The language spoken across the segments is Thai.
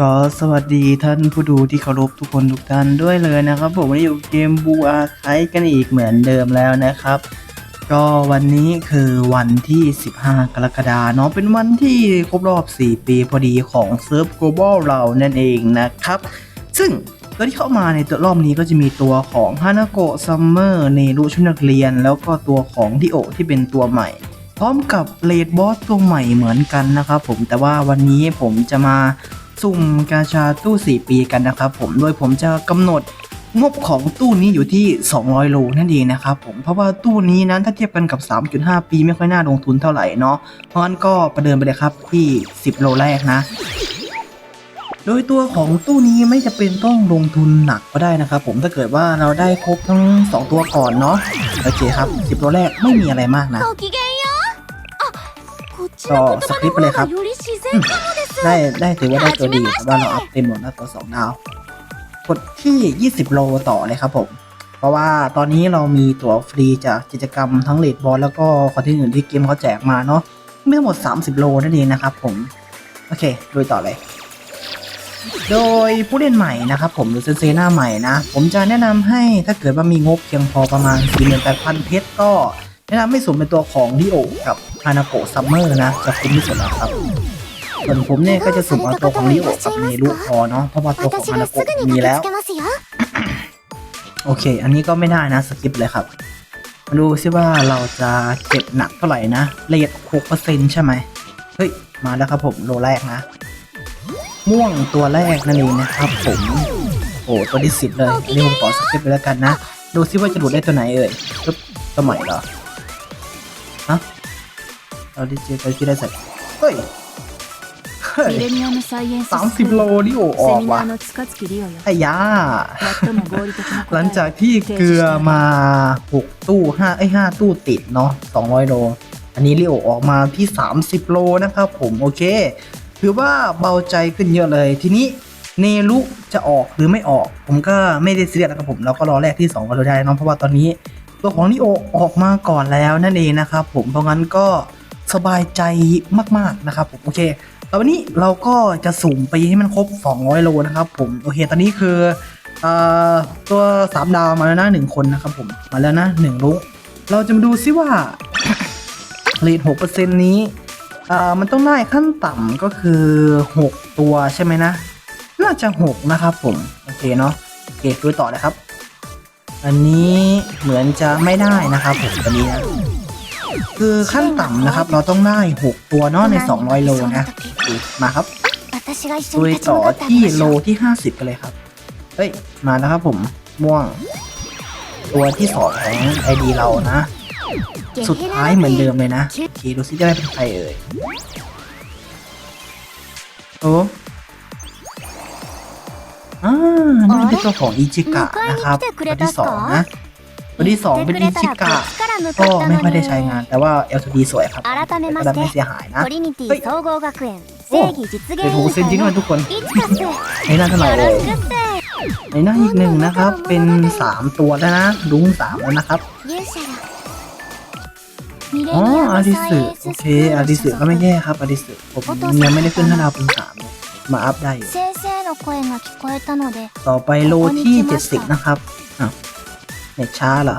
ก็สวัสดีท่านผู้ดูที่เคารพทุกคนทุกท่านด้วยเลยนะครับ ผมวันนี้อยู่เกมบูอาไคกันอีกเหมือนเดิมแล้วนะครับ ก็วันนี้คือวันที่ 15 กรกฎาคมเนาะเป็นวันที่ครบรอบ 4 ปีพอดีของเซิร์ฟ global เรานั่นเองนะครับ ซึ่งตัวที่เข้ามาในตัวรอบนี้ก็จะมีตัวของฮานาโกะซัมเมอร์เนรุชุดนักเรียน แล้วก็ตัวของดิโอที่เป็นตัวใหม่ พร้อมกับเลดบอสตัวใหม่เหมือนกันนะครับผมแต่ว่าวันนี้ผมจะมา สุ่มกาชาตู้ 4 ปีกันนะครับผมโดยผมจะกำหนดงบของตู้นี้อยู่ที่ 200 โลนั่นเองนะครับผมเพราะว่าตู้นี้นั้นถ้าเทียบกันกับ 3.5 ปีไม่ค่อยน่าลงทุนเท่าไหร่เนาะเพราะงั้นก็ประเดิมไปเลยครับที่ 10 โลแรกนะ โดยตัวของตู้นี้ไม่จะเป็นต้องลงทุนหนักก็ได้นะครับผมถ้าเกิดว่าเราได้ครบทั้ง 2 ตัวก่อนเนาะโอเคครับ 10 โลแรกไม่มีอะไรมากนะ ต่อสคริปต์ไปเลยครับ ได้ได้ถือว่าได้ตัวดีแต่ว่าเราอัพเต็มหมดนะตัวสองดาวกดที่ 20 โลต่อเลยครับผม เพราะว่าตอนนี้เรามีตัวฟรีจากกิจกรรมทั้งเลดบอลแล้วก็คอนเทนต์อื่นที่เกมเขาแจกมาเนาะไม่หมด 30 โลนั่นเองนะครับผม โอเคดูต่อเลย โดยผู้เล่นใหม่นะครับผมหรือเซนเซหน้าใหม่นะ ผมจะแนะนำให้ถ้าเกิดว่ามีงบเพียงพอประมาณ4 8 0 0 0เพชรก็ แนะนำไม่สมเป็นตัวของดิโอกับฮานาโกะซัมเมอร์นะจะคุ้มที่สุดนะครับส่วนผมเนี่ยก็จะสมเอาตัวของลิโอกับเนรุพอเนาะเพราะว่าตัวของฮานาโกะมีแล้ว โอเค อันนี้ก็ไม่ได้นะสกิปเลยครับ มาดูซิว่าเราจะเก็บหนักเท่าไหร่นะเลทหกเอร์เซ็ใช่ไหมเฮ้ย มาแล้วครับผมโลแรกนะ ม่วงตัวแรกนั่นเองนะครับผมโอ้ตัวที่สิบเลยเรียกผมขอสกิปไปแล้วกันนะ ดูซิว่าจะดูดได้ตัวไหนเอ่ยตัวใหม่เหรอ เราดิเจไปที่ได้ใส่เฮ้ย เฮ้ย ミレニアムサイエンス สามสิบโลดิโออ セ อก ミナ ว่ะ ーの塚月リオよ ไอ้ยา 最も合理的な หลั 答 ง え จากที่เกลือมา 6 ตู้5ไอ้ย5ตู้ติดเนาะ200 โล อันนี้ลิโอออกมาที่ 30 โลนะครับผมโอเค ถือว่าเบาใจขึ้นเยอะเลย ทีนี้เนรุจะออกหรือไม่ออก ผมก็ไม่ได้เสียนะครับผมเราก็รอแรกที่2ก็เราได้เนาะเพราะว่าตอนนี้ ตัวของลิโอออกมาก่อนแล้วนั่นเองนะครับผมเพราะงั้นก็ สบายใจมากๆนะครับผมโอเคแล้ววันนี้เราก็จะสุ่มไปให้มันครบ 200 โลนะครับผมโอเคตอนนี้คืออตัว 3 ดาวมาแล้วนะหนึ่งคนนะครับผมมาแล้วนะหนึ่งลุกเราจะมาดูซิว่าเรท6%นี้อ่ามันต้องได้ขั้นต่ำก็คือ 6 ตัวใช่ไหมนะ น่าจะ 6 นะครับผม โอเคเนาะโอเคดูต่อนะครับ อันนี้เหมือนจะไม่ได้นะครับผมตัวนี้นะ คือขั้นต่ำนะครับ เราต้องได้ 6 ตัวเนาะใน 200 โลนะมาครับลุยต่อที่โลที่ 50 กันเลยครับเอ้ย มาแล้วครับผม ม่วง ตัวที่สอดของไอดีเรานะ สุดท้ายเหมือนเดิมเลยนะโอเคดูซิจะได้เป็นใครเอ่ย โอ้อ่านี่เป็นตัวของอิจิกะนะครับตัวที่สองนะ ตัวที่ 2 เป็นอิชิกะก็ไม่ค่อยได้ใช้งาน แต่ว่า LTD สวยครับแต่ไม่เสียหายนะเฮ้ยโอ้ไปถูกเซนจิงด้วยทุกคนในหน้นเท่าไหร่เลยในหน้นอีกหนึ่งนะครับ เป็น 3 ตัวแล้วนะดุง3แล้วนะครับอ๋ออาริสึโอเคอาริสึก็ไม่แย่ครับอาริสึผมยังไม่ได้ขึ้นห้าดาวเป็นสามมาอัพได้อยู่ต่อไปโลที่ 70 นะครับอ้า น็ตช้าเหรอ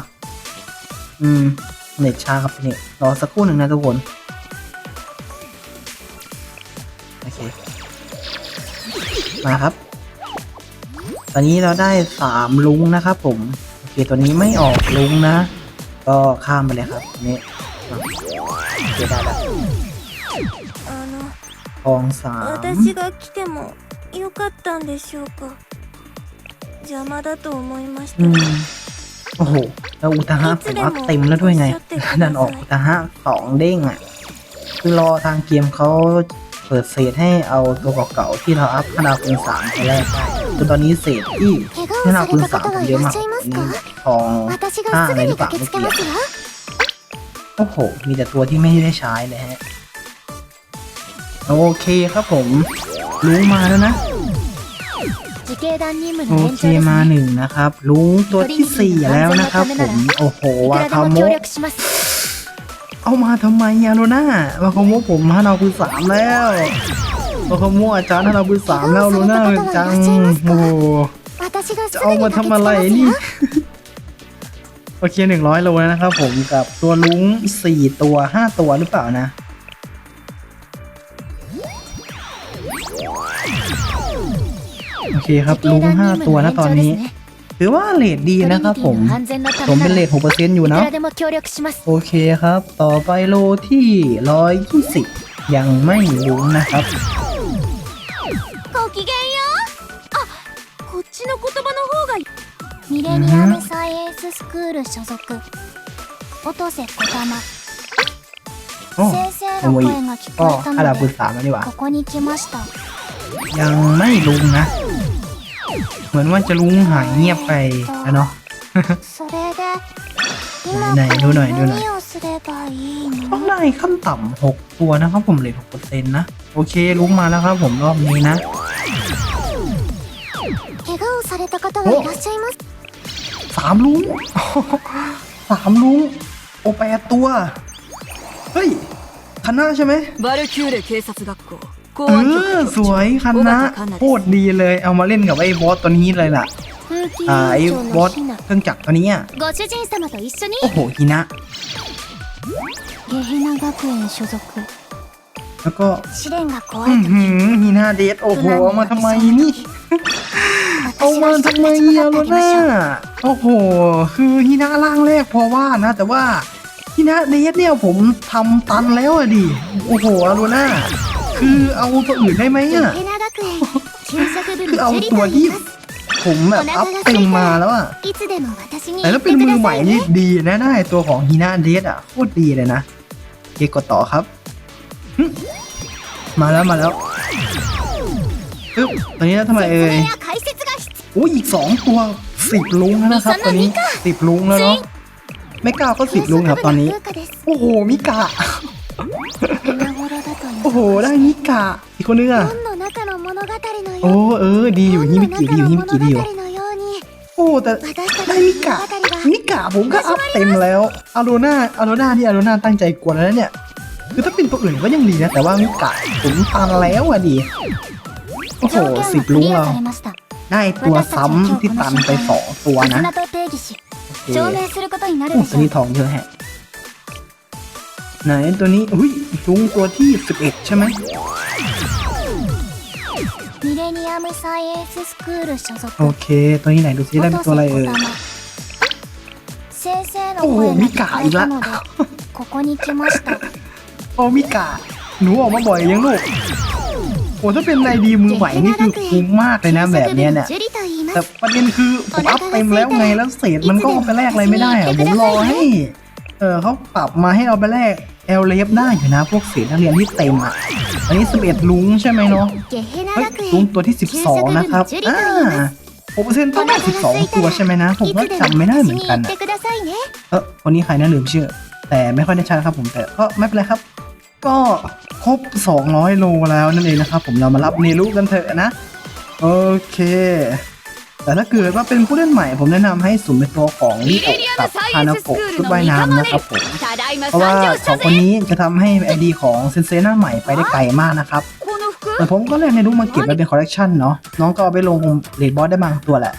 อืม เน็ตช้าครับเนี่ยรอสักครู่หนึ่งนะทุกคน โอเค มาครับ ตอนนี้เราได้สามลุงนะครับผม โอเค ตัวนี้ไม่ออกลุงนะ ก็ข้ามไปเลยครับนี่อ่ะโอเคได้แล้ว あの ทองสาม 私が来てもよかったんでしょうか邪魔だと思いまし อื た ม โอ้โหแล้วอุตหะผมวัพเต็มแล้วด้วยไง ดันออกอุตหะสองเด้งอะ คือรอทางเกมเขาเปิดเศษให้เอาตัวเก่าๆที่เราอัพขนาดคูณสามไปแรกได้คือตอนนี้เศษที่ขนาดคูณสามเยอะมากทองห้าอะไรหรือเปล่าไม่เกี่ยวโอ้โห มีแต่ตัวที่ไม่ได้ใช้เลยฮะ โอเคครับผม รู้มาแล้วนะ โอเคมาหนึ่งนะครับลุงตัวที่สี่แล้วนะครับผมโอ้โหวาคาโมะเอามาทำไมยาโนน่าวาคาโมะผมฮานาคุสามแล้ววาคาโมะอาจารย์ห้านาคุสามแล้วโนน่าจังโอ้จะเอามาทำอะไรนี่โอเคหนึ่งร้อยโลนะครับผมกับตัวลุงสี่ตัวห้าตัวหรือเปล่านะ โอเคครับลุงห้าตัวนะตอนนี้ ถือว่าเลทดีนะครับผม ผมเป็นเลทหกเปอร์เซ็นต์อยู่ いく เนาะ らでも協力します โอเคครับ ต่อไปโลที่ร้อยยี่สิบยังไม่ลุงนะครับ ごきげんようあこっちの言葉の方がミレニアムサイエンススクール所属音瀬小玉 โอ้ 先生の声が聞 ก็ こえた ถ้าเรา の บุญ で สามแล้วดีกว่า ここに来ました ยังไม่ลุงนะ เหมือนว่าจะลุงหายเงียบไปแล้วเนาะ それで今ねかえดูหน่อยดูหน่อย ら何をすればいい ต้อง の ได้ขั้นต่ำหกตัวนะครับผมเลทหกเปอร์เซ็นต์นะ โอเคลุงมาแล้วครับผมรอบนี้นะ 怪我をされた方はいらっしゃいます สามลุง สามลุง โอแปดตัว เฮ้ยคันหน้าใช่ไหม バルキューレ警察学校公 เออสวยคันนะโคตรดีเลยเอามาเล่นกับไอ้บอสตัวนี้เลยล่ะไอ้บอสเครื่องจักรตัวนี้โอ้โหฮินะแล้วก็ฮินาเดทโอ้โหเอามาทำไมนี่เอามาทำไมอะโรน่าโอ้โห คือฮินาล่างแรกพอว่านะ แต่ว่าฮินาเดทเนี่ยผมทำตันแล้วอะดิโอ้โหอโรน่า คือเอาตัวอื่นได้ไหมอะ คือเอาตัวที่ผมแบบอัพเต็มมาแล้วอะแล้วเป็นมือใหม่นี่ดีแน่ได้ตัวของฮีน่าเดสอะโคตรดีเลยนะเอกดต่อครับ มาแล้วมาแล้วปึ๊ตอนนี้แล้วทำไมเอ่ยโอ้ยอีกสองตัวสิบลุงแล้วนะครับตอนนี้สิบลุงแล้วเนาะไม่กล้าก็สิบลุงครับตอนนี้ โอ้โหมิกะ โอ้โห ได้นิกะ อีกคนนึงอะโอ้ เออ ดีอยู่ฮิมิกิดีอยู่ฮิมิกิดีอยู่ โอ้ แต่ได้นิกะ นิกะผมก็อัพเต็มแล้ว อารูนาอารูนาที่อารูนาตั้งใจกวนแล้วเนี่ย คือถ้าเป็นตัวอื่นก็ยังดีนะ แต่ว่านิกะผมตันแล้วอะดีโอ้โหสิบลุงเราได้ตัวซ้ำที่ตันไปสองตัวนะโอ้คโอ้ตัวนี้ทองเยอะแฮะ ไหนตัวนี้อุ้ยลุงตัวที่ 11 ใช่ไหมโอเค ตัวนี้ไหนดูซิได้เป็นตัวอะไรเอ่ยโอ้มิกาอีกแล้วโอ้มิกาหนูออกมาบ่อยยังลูกโอ้ถ้าเป็นนายดีมือไหวนี่คือคุ้มมากเลยนะแบบนี้เนี่ยแต่ประเด็นคือผมอัพเต็มแล้วไงแล้วเศษมันก็เอาไปแลกอะไรไม่ได้อะผมรอให้ เออเขาปรับมาให้เอาไปแลก เอลเลฟได้อยู่นะ พวกเศษนักเรียนที่เต็มอะ อันนี้สเปดลุงใช่ไหมเนาะเฮ้ยลุงตัวที่ 12 นะครับอ่าโอเปอร์เซ็นต์ต้องได้ 12 ตัวใช่ไหมนะ ผมก็จำไม่ได้เหมือนกัน เออคนนี้ใครนะลืมชื่อ แต่ไม่ค่อยได้ใช้ครับผมแต่ก็ไม่เป็นไรครับ ก็ครบ 200 โลแล้วนั่นเองนะครับผมเรามารับเนรุกันเถอะนะ โอเค แต่ถ้าเกิดว่าเป็นผู้เล่นใหม่ผมแนะนำให้สุ่มเป็นตัวของลิโอกับฮานาโกะชุดว่ายน้ำนะครับผมเพราะว่าสองคนนี้จะทำให้ไอดีของเซนเซหน้าใหม่ไปได้ไกลมากนะครับแต่ผมก็เลยนในรู้มาเก็บไว้เป็นคอลเลกชันเนาะน้องก็เอาไปลงเลดบอสได้บางตัวแหละ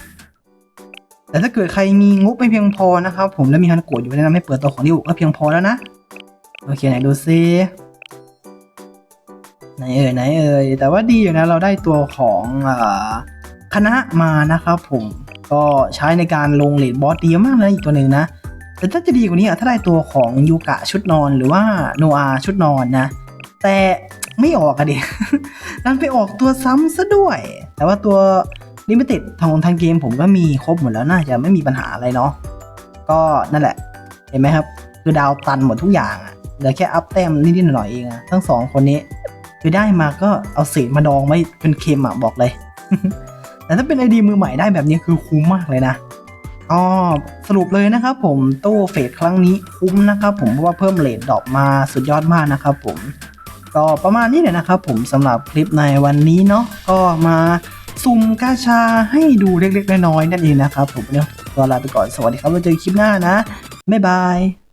แต่ถ้าเกิดใครมีงบไม่เพียงพอนะครับผมแล้วมีฮานาโกะอยู่แนะนำให้เปิดตัวของลิโอก็เพียงพอแล้วนะโอเคไหนดูซิไหนเอ่ยไหนเอ่ยแต่ว่าดีอยู่นะเราได้ตัวของอ่า คณะมานะครับผมก็ใช้ในการลงเลดบอสดีมากเลยอีกตัวหนึ่งนะ แต่ถ้าจะดีกว่านี้อะถ้าได้ตัวของยูกะชุดนอนหรือว่าโนอาชุดนอนนะ แต่ไม่ออกอะดิดันไปออกตัวซ้ำซะด้วย แต่ว่าตัวลิมิเต็ดทางทางเกมผมก็มีครบหมดแล้วน่าจะไม่มีปัญหาอะไรเนาะก็นั่นแหละ เห็นไหมครับ คือดาวตันหมดทุกอย่างอะเหลือแค่อัพแต้มนิดๆหน่อยๆเองอะทั้งสองคนนี้คือได้มาก็เอาเศษมาดองไว้เป็นเค็มอะบอกเลย แต่ถ้าเป็นไอดีมือใหม่ได้แบบนี้คือคุ้มมากเลยนะก็สรุปเลยนะครับผมตู้เฟสครั้งนี้คุ้มนะครับผมเพราะว่าเพิ่มเลทดอปมาสุดยอดมากนะครับผมก็ประมาณนี้เลยนะครับผมสำหรับคลิปในวันนี้เนาะก็มาสุ่มกาชาให้ดูเล็กๆน้อยๆนั่นเองนะครับผมเนี่ยตัวลาไปก่อนสวัสดีครับไว้เจอกันคลิปหน้านะบ๊ายบาย